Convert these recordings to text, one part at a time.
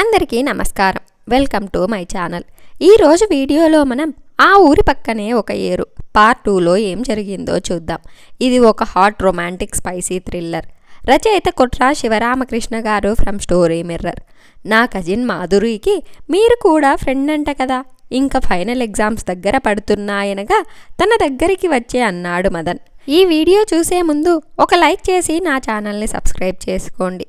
అందరికీ నమస్కారం. Welcome to my channel. ఈరోజు వీడియోలో మనం ఆ ఊరి పక్కనే ఒక ఏరు పార్ట్ టూలో ఏం జరిగిందో చూద్దాం. ఇది ఒక హాట్ రొమాంటిక్ స్పైసీ థ్రిల్లర్. రచయిత Kutra Sivaramakrishna garu from story mirror. నా కజిన్ మాధురికి మీరు కూడా ఫ్రెండ్ అంట కదా? ఇంకా ఫైనల్ ఎగ్జామ్స్ దగ్గర పడుతున్నాయనగా తన దగ్గరికి వచ్చే అన్నాడు మదన్. ఈ వీడియో చూసే ముందు ఒక లైక్ చేసి నా ఛానల్ని సబ్స్క్రైబ్ చేసుకోండి.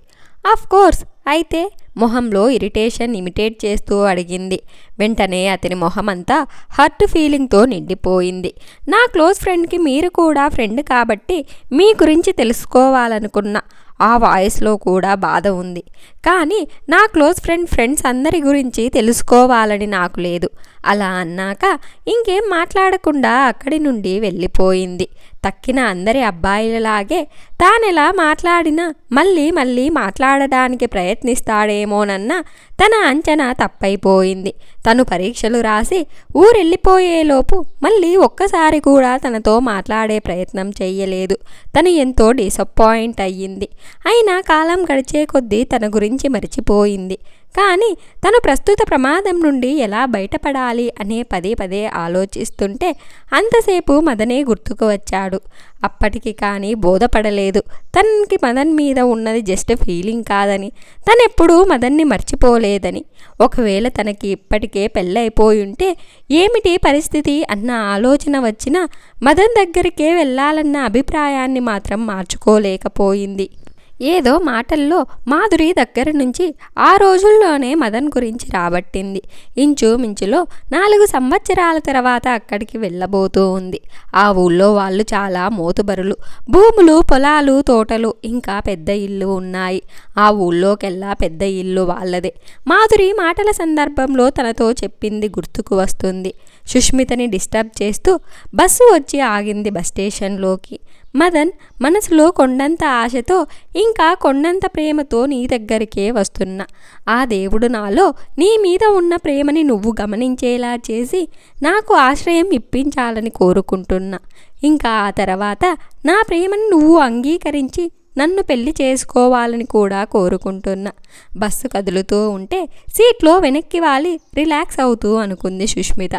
ఆఫ్ కోర్స్ అయితే మొహంలో ఇరిటేషన్ ఇమిటేట్ చేస్తూ అడిగింది. వెంటనే అతని మొహం అంతా హర్ట్ ఫీలింగ్తో నిండిపోయింది. నా క్లోజ్ ఫ్రెండ్కి మీరు కూడా ఫ్రెండ్ కాబట్టి మీ గురించి తెలుసుకోవాలనుకున్నా. ఆ వాయిస్లో కూడా బాధ ఉంది. కానీ నా క్లోజ్ ఫ్రెండ్ ఫ్రెండ్స్ అందరి గురించి తెలుసుకోవాలని నాకు లేదు. అలా అన్నాక ఇంకేం మాట్లాడకుండా అక్కడి నుండి వెళ్ళిపోయింది. తక్కిన అందరి అబ్బాయిలలాగే తానెలా మాట్లాడినా మళ్ళీ మళ్ళీ మాట్లాడడానికి ప్రయత్నిస్తాడేమోనన్న తన అంచనా తప్పైపోయింది. తను పరీక్షలు రాసి ఊరెళ్ళిపోయేలోపు మళ్ళీ ఒక్కసారి కూడా తనతో మాట్లాడే ప్రయత్నం చెయ్యలేదు. తను ఎంతో డిసప్పాయింట్ అయ్యింది. అయినా కాలం గడిచే కొద్దీ తన గురించి మరిచిపోయింది. కానీ తను ప్రస్తుత ప్రమాదం నుండి ఎలా బయటపడాలి అనే పదే పదే ఆలోచిస్తుంటే అంతసేపు మదనే గుర్తుకు వచ్చాడు. అప్పటికి కానీ బోధపడలేదు. తనకి మదన్ మీద ఉన్నది జస్ట్ ఫీలింగ్ కాదని తనెప్పుడూ మదన్ని మర్చిపోలేదని. ఒకవేళ తనకి ఇప్పటికే పెళ్ళైపోయి ఉంటే ఏమిటి పరిస్థితి అన్న ఆలోచన వచ్చినా మదన్ దగ్గరికే వెళ్ళాలన్న అభిప్రాయాన్ని మాత్రం మార్చుకోలేకపోయింది. ఏదో మాటల్లో మాధురి దగ్గర నుంచి ఆ రోజుల్లోనే మదన్ గురించి రాబట్టింది. ఇంచుమించులో నాలుగు సంవత్సరాల తర్వాత అక్కడికి వెళ్ళబోతూ ఉంది. ఆ ఊళ్ళో వాళ్ళు చాలా మోతుబరులు. భూములు పొలాలు తోటలు ఇంకా పెద్ద ఇల్లు ఉన్నాయి. ఆ ఊళ్ళోకెల్లా పెద్ద ఇల్లు వాళ్ళదే. మాధురి మాటల సందర్భంలో తనతో చెప్పింది గుర్తుకు వస్తుంది. సుష్మితని డిస్టర్బ్ చేస్తూ బస్సు వచ్చి ఆగింది బస్ స్టేషన్లోకి మదన్ మనసులో కొండంత ఆశతో ఇంకా కొండంత ప్రేమతో నీ దగ్గరికే వస్తున్నా. ఆ దేవుడు నాలో నీ మీద ఉన్న ప్రేమని నువ్వు గమనించేలా చేసి నాకు ఆశ్రయం ఇప్పించాలని కోరుకుంటున్నా. ఇంకా ఆ తర్వాత నా ప్రేమని నువ్వు అంగీకరించి నన్ను పెళ్ళి చేసుకోవాలని కూడా కోరుకుంటున్నా. బస్సు కదులుతూ ఉంటే సీట్లో వెనక్కి వాలి రిలాక్స్ అవుతూ అనుకుంది సుష్మిత.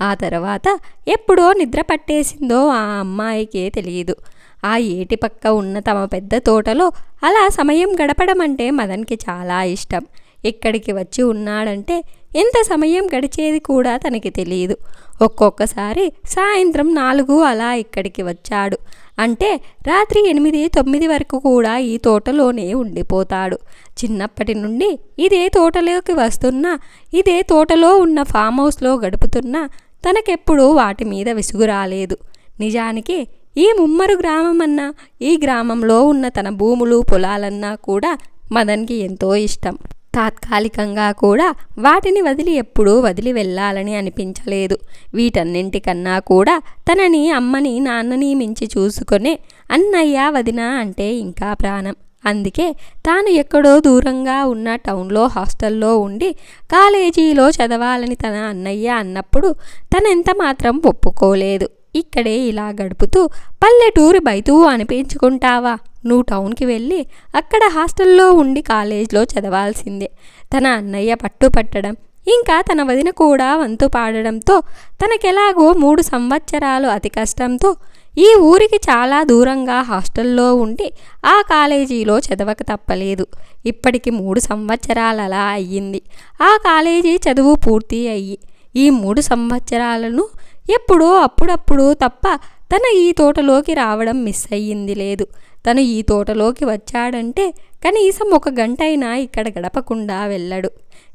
ఆ తర్వాత ఎప్పుడో నిద్ర పట్టేసిందో ఆ అమ్మాయికే తెలియదు ఆ ఏటి పక్క ఉన్న తమ పెద్ద తోటలో అలా సమయం గడపడం అంటే మదన్కి చాలా ఇష్టం. ఇక్కడికి వచ్చి ఉన్నాడంటే ఎంత సమయం గడిచేది కూడా తనకి తెలియదు. ఒక్కొక్కసారి సాయంత్రం నాలుగు అలా ఇక్కడికి వచ్చాడు. అంటే రాత్రి ఎనిమిది తొమ్మిది వరకు కూడా ఈ తోటలోనే ఉండిపోతాడు. చిన్నప్పటి నుండి ఇదే తోటలోకి వస్తున్నా ఇదే తోటలో ఉన్న ఫామ్ హౌస్లో గడుపుతున్నా తనకెప్పుడూ వాటి మీద విసుగు రాలేదు. నిజానికి ఈ ముమ్మరు గ్రామమన్నా ఈ గ్రామంలో ఉన్న తన భూములు పొలాలన్నా కూడా మదన్కి ఎంతో ఇష్టం. తాత్కాలికంగా కూడా వాటిని వదిలి ఎప్పుడూ వదిలి వెళ్ళాలని అనిపించలేదు. వీటన్నింటికన్నా కూడా తనని అమ్మని నాన్నని మించి చూసుకునే అన్నయ్య వదిన అంటే ఇంకా ప్రాణం. అందుకే తాను ఎక్కడో దూరంగా ఉన్న టౌన్లో హాస్టల్లో ఉండి కాలేజీలో చదవాలని తన అన్నయ్య అన్నప్పుడు తనెంత మాత్రం ఒప్పుకోలేదు. ఇక్కడే ఇలా గడుపుతూ పల్లెటూరు బయతూ అనిపించుకుంటావా నువ్వు టౌన్కి వెళ్ళి అక్కడ హాస్టల్లో ఉండి కాలేజ్లో చదవాల్సిందే. తన అన్నయ్య పట్టుపట్టడం ఇంకా తన వదిన కూడా వంతు పాడడంతో తనకెలాగో మూడు సంవత్సరాలు అతి కష్టంతో ఈ ఊరికి చాలా దూరంగా హాస్టల్లో ఉండి ఆ కాలేజీలో చదవక తప్పలేదు. ఇప్పటికి మూడు సంవత్సరాలు అలా అయ్యింది. ఆ కాలేజీ చదువు పూర్తి అయ్యి ఈ మూడు సంవత్సరాలను ఎప్పుడో అప్పుడప్పుడు తప్ప తన ఈ తోటలోకి రావడం మిస్ అయ్యింది లేదు. తను ఈ తోటలోకి వచ్చాడంటే కనీసం ఒక గంట అయినా ఇక్కడ గడపకుండా వెళ్ళడు.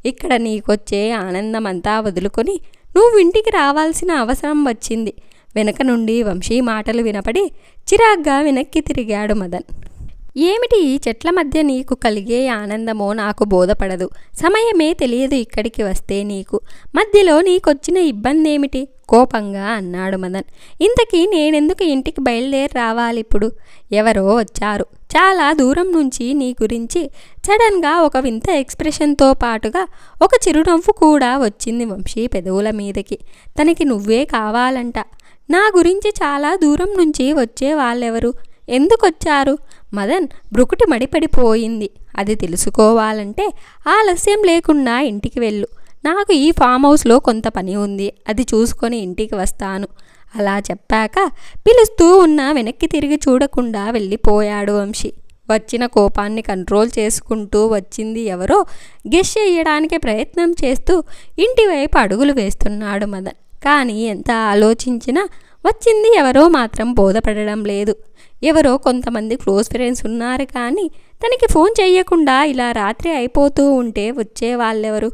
ఇక్కడ నీకొచ్చే ఆనందమంతా వదులుకొని నువ్వు ఇంటికి రావాల్సిన అవసరం వచ్చింది. వెనక నుండి వంశీ మాటలు వినపడి చిరాగ్గా వెనక్కి తిరిగాడు మదన్. ఏమిటి ఈ చెట్ల మధ్య నీకు కలిగే ఆనందమో నాకు బోధపడదు. సమయమే తెలియదు ఇక్కడికి వస్తే నీకు. మధ్యలో నీకొచ్చిన ఇబ్బంది ఏమిటి కోపంగా అన్నాడు మదన్. ఇంతకీ నేనెందుకు ఇంటికి బయలుదేరి రావాలి ఇప్పుడు ఎవరో వచ్చారు. చాలా దూరం నుంచి నీ గురించి సడన్గా ఒక వింత ఎక్స్ప్రెషన్తో పాటుగా ఒక చిరునవ్వు కూడా వచ్చింది వంశీ పెదవుల మీదకి. తనకి నువ్వే కావాలంట. నా గురించి చాలా దూరం నుంచి వచ్చే వాళ్ళెవరు? ఎందుకొచ్చారు? మదన్ బ్రుకుటి మడిపడిపోయింది. అది తెలుసుకోవాలంటే ఆలస్యం లేకుండా ఇంటికి వెళ్ళు. నాకు ఈ ఫామ్ హౌస్లో కొంత పని ఉంది అది చూసుకొని ఇంటికి వస్తాను. అలా చెప్పాక పిలుస్తూ ఉన్న వెనక్కి తిరిగి చూడకుండా వెళ్ళిపోయాడు వంశీ. వచ్చిన కోపాన్ని కంట్రోల్ చేసుకుంటూ వచ్చింది ఎవరో గెస్ చేయడానికి ప్రయత్నం చేస్తూ ఇంటి వైపు అడుగులు వేస్తున్నాడు మదన్. కానీ ఎంత ఆలోచించినా వచ్చింది ఎవరో మాత్రం బోధపడడం లేదు. ఎవరో కొంతమంది క్లోజ్ ఫ్రెండ్స్ ఉన్నారు కానీ తనకి ఫోన్ చేయకుండా ఇలా రాత్రి అయిపోతూ ఉంటే వచ్చే వాళ్ళెవరు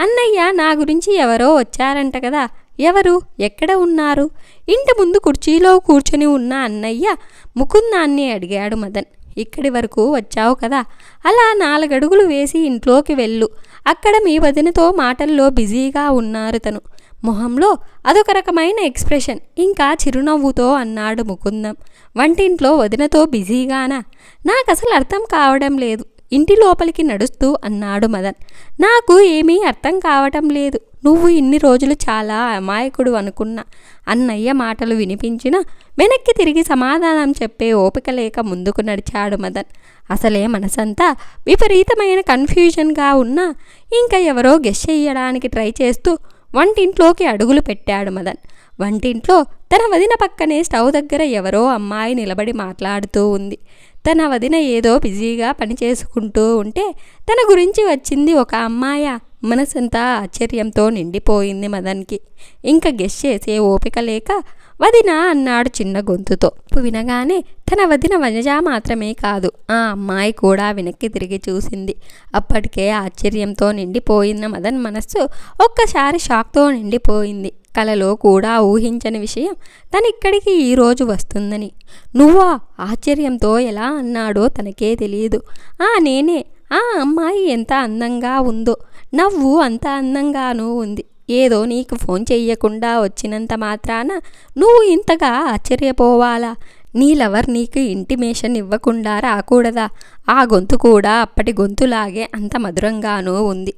అన్నయ్య నా గురించి ఎవరో వచ్చారంట కదా. ఎవరు? ఎక్కడ ఉన్నారు? ఇంటి ముందు కుర్చీలో కూర్చొని ఉన్న అన్నయ్య ముకుందాన్ని అడిగాడు మదన్. ఇక్కడి వరకు వచ్చావు కదా? అలా నాలుగడుగులు వేసి ఇంట్లోకి వెళ్ళు. అక్కడ మీ వదినతో మాటల్లో బిజీగా ఉన్నారు తను. మొహంలో అదొక రకమైన ఎక్స్ప్రెషన్. ఇంకా చిరునవ్వుతో అన్నాడు ముకుందం. వంటింట్లో వదినతో బిజీగానా? నాకు అసలు అర్థం కావడం లేదు. ఇంటి లోపలికి నడుస్తూ అన్నాడు మదన్. నాకు ఏమీ అర్థం కావటం లేదు. నువ్వు ఇన్ని రోజులు చాలా అమాయకుడు అనుకున్నా. అన్నయ్య మాటలు వినిపించిన వెనక్కి తిరిగి సమాధానం చెప్పే ఓపిక లేక ముందుకు నడిచాడు మదన్. అసలే మనసంతా విపరీతమైన కన్ఫ్యూజన్గా ఉన్నా ఇంకా ఎవరో గెస్ చేయడానికి ట్రై చేస్తూ వంటింట్లోకి అడుగులు పెట్టాడు మదన్. వంటింట్లో తన వదిన పక్కనే స్టవ్ దగ్గర ఎవరో అమ్మాయి నిలబడి మాట్లాడుతూ ఉంది. తన వదిన ఏదో బిజీగా పని చేసుకుంటూ ఉంటే తన గురించి వచ్చింది ఒక అమ్మాయ? మనసంతా ఆశ్చర్యంతో నిండిపోయింది మదన్కి. ఇంకా గెస్ చేసే ఓపిక లేక వదిన అన్నాడు చిన్న గొంతుతో. వినగానే తన వదిన వనజ మాత్రమే కాదు ఆ అమ్మాయి కూడా వెనక్కి తిరిగి చూసింది. అప్పటికే ఆశ్చర్యంతో నిండిపోయిన మదన్ మనస్సు ఒక్కసారి షాక్తో నిండిపోయింది. కలలో కూడా ఊహించని విషయం తనిక్కడికి ఈరోజు వస్తుందని. నువ్వా? ఆశ్చర్యంతో ఎలా అన్నాడో తనకే తెలియదు ఆ నేనే ఆ అమ్మాయి ఎంత అందంగా ఉందో నవ్వు అంత అందంగానూ ఉంది. ఏదో నీకు ఫోన్ చెయ్యకుండా వచ్చినంత మాత్రాన నువ్వు ఇంతగా ఆశ్చర్యపోవాలా? నీ లవర్ నీకు ఇంటిమేషన్ ఇవ్వకుండా రాకూడదా? ఆ గొంతు కూడా అప్పటి గొంతులాగే అంత మధురంగానూ ఉంది.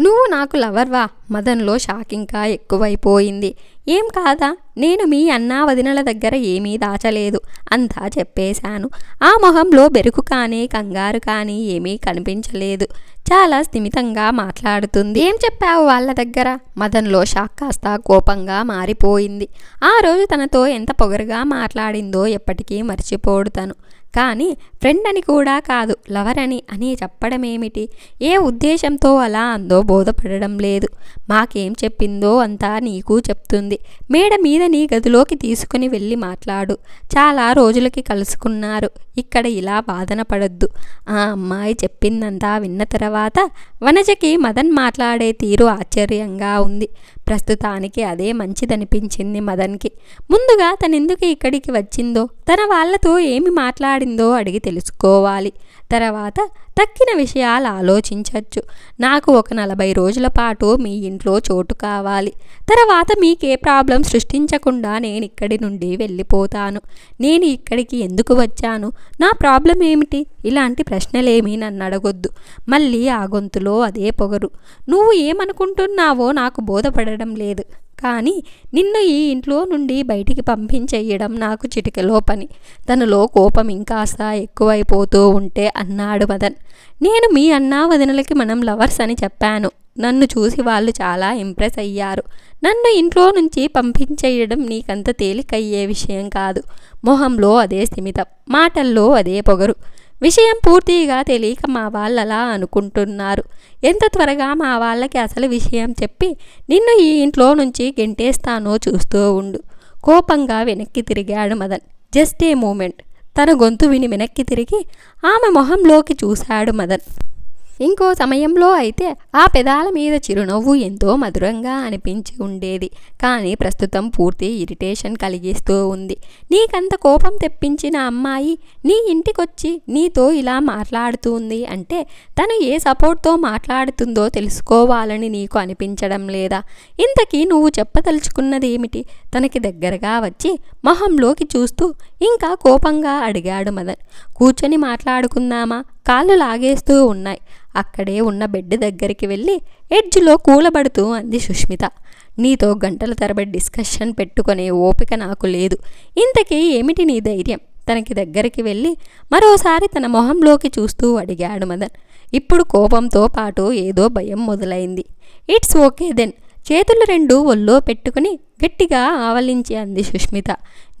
నువ్వు నాకు లవర్వా మదన్లో షాక్ ఇంకా ఎక్కువైపోయింది. ఏం కాదా? నేను మీ అన్నా వదినల దగ్గర ఏమీ దాచలేదు అంతా చెప్పేశాను. ఆ మొహంలో బెరుకు కానీ కంగారు కానీ ఏమీ కనిపించలేదు. చాలా స్థిమితంగా మాట్లాడుతుంది. ఏం చెప్పావు వాళ్ళ దగ్గర? మదన్లో షాక్ కాస్త కోపంగా మారిపోయింది. ఆ రోజు తనతో ఎంత పొగరుగా మాట్లాడిందో ఎప్పటికీ మర్చిపోడు తను. కానీ ఫ్రెండ్ అని కూడా కాదు లవర్ అని అని చెప్పడమేమిటి? ఏ ఉద్దేశంతో అలా అందో బోధపడడం లేదు. మాకేం చెప్పిందో అంతా నీకు చెప్తుంది. మేడ మీద నీ గదిలోకి తీసుకుని వెళ్ళి మాట్లాడు. చాలా రోజులకి కలుసుకున్నారు. ఇక్కడ ఇలా బాధన పడొద్దు. ఆ అమ్మాయి చెప్పిందంతా విన్న తర్వాత వనజకి మదన్ మాట్లాడే తీరు ఆశ్చర్యంగా ఉంది. ప్రస్తుతానికి అదే మంచిదనిపించింది మదన్కి. ముందుగా తనెందుకు ఇక్కడికి వచ్చిందో తన వాళ్ళతో ఏమి మాట్లాడిందో అడిగి తెలుసుకోవాలి. తర్వాత తక్కిన విషయాలు ఆలోచించవచ్చు నాకు ఒక నలభై రోజుల పాటు మీ ఇంట్లో చోటు కావాలి. తర్వాత మీకే ప్రాబ్లం సృష్టించకుండా నేను ఇక్కడి నుండి వెళ్ళిపోతాను. నేను ఇక్కడికి ఎందుకు వచ్చాను? నా ప్రాబ్లం ఏమిటి? ఇలాంటి ప్రశ్నలేమీ నన్ను అడగొద్దు. మళ్ళీ ఆ గొంతులో అదే పొగరు. నువ్వు ఏమనుకుంటున్నావో నాకు బోధపడడం లేదు. కానీ నిన్ను ఈ ఇంట్లో నుండి బయటికి పంపించేయడం నాకు చిటికలో పని. తనలో కోపం ఇంకాస్త ఎక్కువైపోతూ ఉంటే అన్నాడు మదన్. నేను మీ అన్నా వదినలకి మనం లవర్స్ అని చెప్పాను. నన్ను చూసి వాళ్ళు చాలా ఇంప్రెస్ అయ్యారు. నన్ను ఇంట్లో నుంచి పంపించేయడం నీకంత తేలికయ్యే విషయం కాదు. మొహంలో అదే స్థిమితం. మాటల్లో అదే పొగరు. విషయం పూర్తిగా తెలియక మా వాళ్ళు అలా అనుకుంటున్నారు. ఎంత త్వరగా మా వాళ్ళకి అసలు విషయం చెప్పి నిన్ను ఈ ఇంట్లో నుంచి గెంటేస్తానో చూస్తూ ఉండు. కోపంగా వెనక్కి తిరిగాడు మదన్. Just a moment. తన గొంతు విని వెనక్కి తిరిగి ఆమె మొహంలోకి చూశాడు మదన్. ఇంకో సమయంలో అయితే ఆ పెదాల మీద చిరునవ్వు ఎంతో మధురంగా అనిపించి ఉండేది. కానీ ప్రస్తుతం పూర్తి ఇరిటేషన్ కలిగిస్తూ ఉంది. నీకంత కోపం తెప్పించిన అమ్మాయి నీ ఇంటికొచ్చి నీతో ఇలా మాట్లాడుతుంది అంటే తను ఏ సపోర్ట్తో మాట్లాడుతుందో తెలుసుకోవాలని నీకు అనిపించడం లేదా? ఇంతకీ నువ్వు చెప్పదలుచుకున్నది ఏమిటి తనకి దగ్గరగా వచ్చి మొహంలోకి చూస్తూ ఇంకా కోపంగా అడిగాడు మదన్. కూర్చొని మాట్లాడుకుందామా? కాళ్ళు లాగేస్తూ ఉన్నాయి. అక్కడే ఉన్న బెడ్ దగ్గరికి వెళ్ళి ఎడ్జ్లో కూలబడుతూ అంది సుష్మిత. నీతో గంటల తరబడి డిస్కషన్ పెట్టుకునే ఓపిక నాకు లేదు. ఇంతకీ ఏమిటి నీ ధైర్యం? తనకి దగ్గరికి వెళ్ళి మరోసారి తన మొహంలోకి చూస్తూ అడిగాడు మదన్. ఇప్పుడు కోపంతో పాటు ఏదో భయం మొదలైంది. It's okay then. చేతులు రెండు ఒళ్ళో పెట్టుకుని గట్టిగా ఆవలించి అంది సుష్మిత.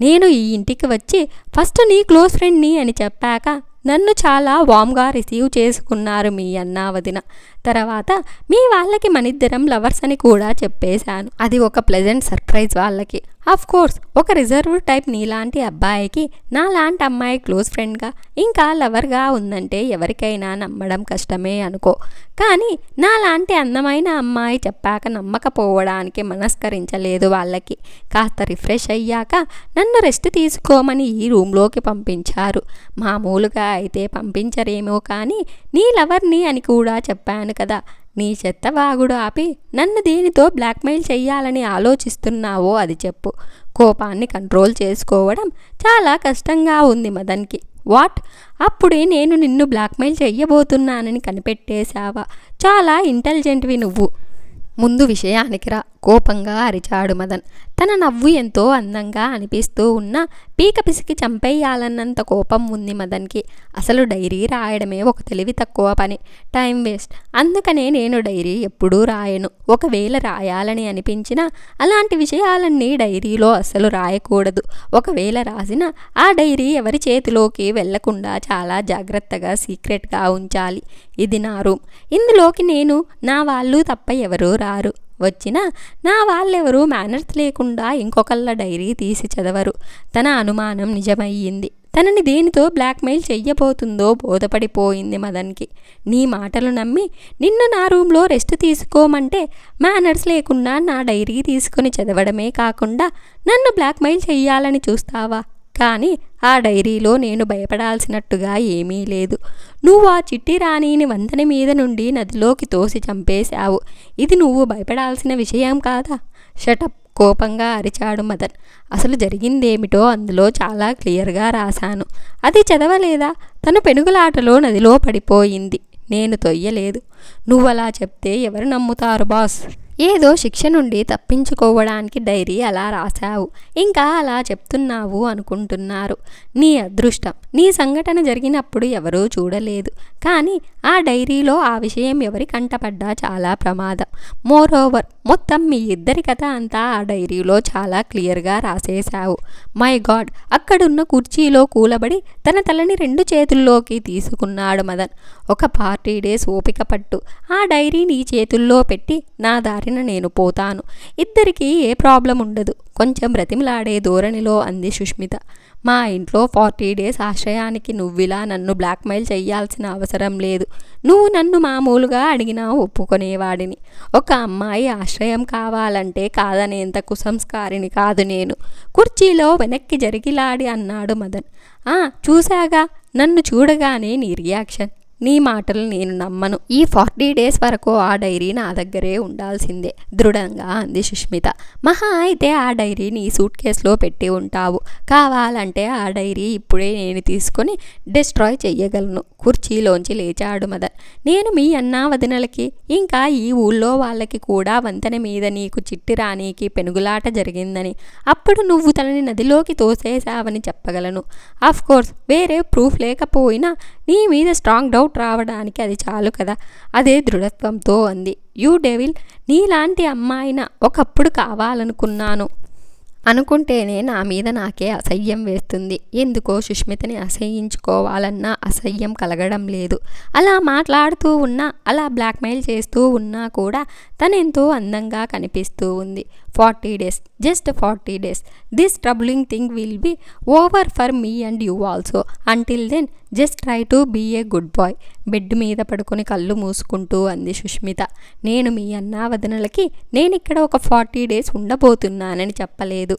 నేను ఈ ఇంటికి వచ్చి ఫస్ట్ నీ క్లోజ్ ఫ్రెండ్ని అని చెప్పాక నన్ను చాలా వామ్గా రిసీవ్ చేసుకున్నారు మీ అన్న వదిన. తర్వాత మీ వాళ్ళకి మనిద్దరం లవర్స్ అని కూడా చెప్పేశాను. అది ఒక ప్లెజెంట్ సర్ప్రైజ్ వాళ్ళకి. ఆఫ్ కోర్స్ ఒక రిజర్వ్ టైప్ నీలాంటి అబ్బాయికి నా లాంటి అమ్మాయి క్లోజ్ ఫ్రెండ్గా ఇంకా లవర్గా ఉందంటే ఎవరికైనా నమ్మడం కష్టమే అనుకో. కానీ నా లాంటి అందమైన అమ్మాయి చెప్పాక నమ్మకపోవడానికి మనస్కరించలేదు వాళ్ళకి. కాస్త రిఫ్రెష్ అయ్యాక నన్ను రెస్ట్ తీసుకోమని ఈ రూమ్లోకి పంపించారు. మామూలుగా అయితే పంపించరేమో కానీ నీ లవర్ని అని కూడా చెప్పాను కదా. నీ చెత్త వాగుడు ఆపి నన్ను దీనితో బ్లాక్మెయిల్ చెయ్యాలని ఆలోచిస్తున్నావో అది చెప్పు. కోపాన్ని కంట్రోల్ చేసుకోవడం చాలా కష్టంగా ఉంది మదన్కి. వాట్? అప్పుడే నేను నిన్ను బ్లాక్మెయిల్ చెయ్యబోతున్నానని కనిపెట్టేశావా? చాలా ఇంటెలిజెంట్వి నువ్వు. ముందు విషయానికి రా. కోపంగా అరిచాడు మదన్. తన నవ్వు ఎంతో అందంగా అనిపిస్తూ ఉన్న పీక పిసికి చంపేయాలన్నంత కోపం ఉంది మదన్కి. అసలు డైరీ రాయడమే ఒక తెలివి తక్కువ పని. Time waste. అందుకనే నేను డైరీ ఎప్పుడూ రాయను. ఒకవేళ రాయాలని అనిపించినా అలాంటి విషయాలన్నీ డైరీలో అసలు రాయకూడదు. ఒకవేళ రాసినా ఆ డైరీ ఎవరి చేతిలోకి వెళ్ళకుండా చాలా జాగ్రత్తగా సీక్రెట్గా ఉంచాలి. ఇది నా రూమ్. ఇందులోకి నేను నా వాళ్ళు తప్ప ఎవరూ రారు. వచ్చినా నా వాళ్ళెవరూ మేనర్స్ లేకుండా ఇంకొకళ్ళ డైరీ తీసి చదవరు. తన అనుమానం నిజమయ్యింది. తనని దేనితో బ్లాక్మెయిల్ చెయ్యబోతుందో బోధపడిపోయింది మదన్కి. నీ మాటలు నమ్మి నిన్ను నా రూమ్లో రెస్ట్ తీసుకోమంటే మేనర్స్ లేకుండా నా డైరీ తీసుకుని చదవడమే కాకుండా నన్ను బ్లాక్మెయిల్ చెయ్యాలని చూస్తావా? కానీ ఆ డైరీలో నేను భయపడాల్సినట్టుగా ఏమీ లేదు. నువ్వు ఆ చిట్టి రాణిని వంతెన మీద నుండి నదిలోకి తోసి చంపేశావు. ఇది నువ్వు భయపడాల్సిన విషయం కాదా? షటప్ కోపంగా అరిచాడు మదన్. అసలు జరిగిందేమిటో అందులో చాలా క్లియర్గా రాశాను. అది చదవలేదా? తను పెనుగులాటలో నదిలో పడిపోయింది. నేను తొయ్యలేదు. నువ్వలా చెప్తే ఎవరు నమ్ముతారు బాస్? ఏదో శిక్ష నుండి తప్పించుకోవడానికి డైరీ అలా రాశావు. ఇంకా అలా చెప్తున్నావు అనుకుంటున్నారు. నీ అదృష్టం. నీ సంఘటన జరిగినప్పుడు ఎవరూ చూడలేదు. కానీ ఆ డైరీలో ఆ విషయం ఎవరి కంటపడ్డా చాలా ప్రమాదం. మోరోవర్ మొత్తం మీ ఇద్దరి కథ అంతా ఆ డైరీలో చాలా క్లియర్గా రాసేశావు. మై గాడ్ అక్కడున్న కుర్చీలో కూలబడి తన తలని రెండు చేతుల్లోకి తీసుకున్నాడు మదన్. ఒక పార్టీ డేస్ ఓపిక పట్టు. ఆ డైరీ నీ చేతుల్లో పెట్టి నా దారిన నేను పోతాను. ఇద్దరికీ ఏ ప్రాబ్లం ఉండదు. కొంచెం బ్రతిమలాడే ధోరణిలో అంది సుష్మిత. మా ఇంట్లో ఫార్టీ డేస్ ఆశ్రయానికి నువ్విలా నన్ను బ్లాక్మెయిల్ చేయాల్సిన అవసరం లేదు. నువ్వు నన్ను మామూలుగా అడిగినా ఒప్పుకునేవాడిని ఒక అమ్మాయి ఆశ్రయం కావాలంటే కాదనేంత కుసంస్కారిని కాదు నేను. కుర్చీలో వెనక్కి జరిగిలాడి అన్నాడు మదన్. ఆ చూశాగా. నన్ను చూడగానే నీ రియాక్షన్. నీ మాటలు నేను నమ్మను. ఈ ఫార్టీ డేస్ వరకు ఆ డైరీ నా దగ్గరే ఉండాల్సిందే దృఢంగా అంది సుష్మిత. మహా అయితే ఆ డైరీ నీ సూట్ కేసులో పెట్టి ఉంటావు. కావాలంటే ఆ డైరీ ఇప్పుడే నేను తీసుకొని డిస్ట్రాయ్ చెయ్యగలను. కుర్చీలోంచి లేచాడు మదన్ నేను మీ అన్నా వదినలకి ఇంకా ఈ ఊళ్ళో వాళ్ళకి కూడా వంతెన మీద నీకు చిట్టి రానీకి పెనుగులాట జరిగిందని. అప్పుడు నువ్వు తనని నదిలోకి తోసేశావని చెప్పగలను. కోర్స్ వేరే ప్రూఫ్ లేకపోయినా నీ మీద స్ట్రాంగ్ డౌట్ రావడానికి అది చాలు కదా? అదే దృఢత్వంతో అంది. యూ డెవిల్ నీలాంటి అమ్మాయిన ఒకప్పుడు కావాలనుకున్నాను. అనుకుంటేనే నా మీద నాకే అసహ్యం వేస్తుంది. ఎందుకో సుష్మితని అసహ్యించుకోవాలన్నా అసహ్యం కలగడం లేదు. అలా మాట్లాడుతూ ఉన్నా అలా బ్లాక్మెయిల్ చేస్తూ ఉన్నా కూడా తనెంతో అందంగా కనిపిస్తూ ఉంది. Forty days just forty days. This troubling thing will be over for me and you also. Until then just try to be a good boy. Bed మీద పడుకొని కళ్ళు మూసుకుంటూ అంది సుష్మిత. నేను మీ అన్నా వదనలకి నేను ఇక్కడ ఒక ఫార్టీ డేస్ ఉండబోతున్నానని చెప్పలేదు.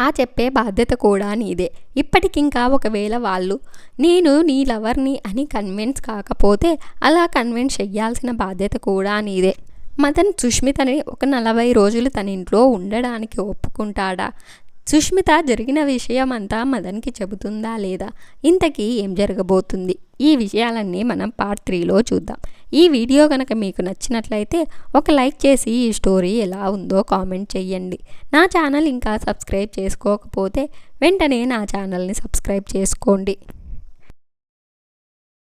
ఆ చెప్పే బాధ్యత కూడా నీదే. ఇప్పటికింకా ఒకవేళ వాళ్ళు నేను నీ లవర్ని అని కన్విన్స్ కాకపోతే అలా కన్విన్స్ చెయ్యాల్సిన బాధ్యత కూడా నీదే. మదన్ సుష్మితని ఒక నలభై రోజులు తన ఇంట్లో ఉండడానికి ఒప్పుకుంటాడా? సుష్మిత జరిగిన విషయం అంతా మదన్కి చెబుతుందా లేదా? ఇంతకీ ఏం జరగబోతుంది? ఈ విషయాలన్నీ మనం పార్ట్ త్రీలో చూద్దాం. ఈ వీడియో కనుక మీకు నచ్చినట్లయితే ఒక లైక్ చేసి ఈ స్టోరీ ఎలా ఉందో కామెంట్ చేయండి నా ఛానల్ ఇంకా సబ్స్క్రైబ్ చేసుకోకపోతే వెంటనే నా ఛానల్ని సబ్స్క్రైబ్ చేసుకోండి.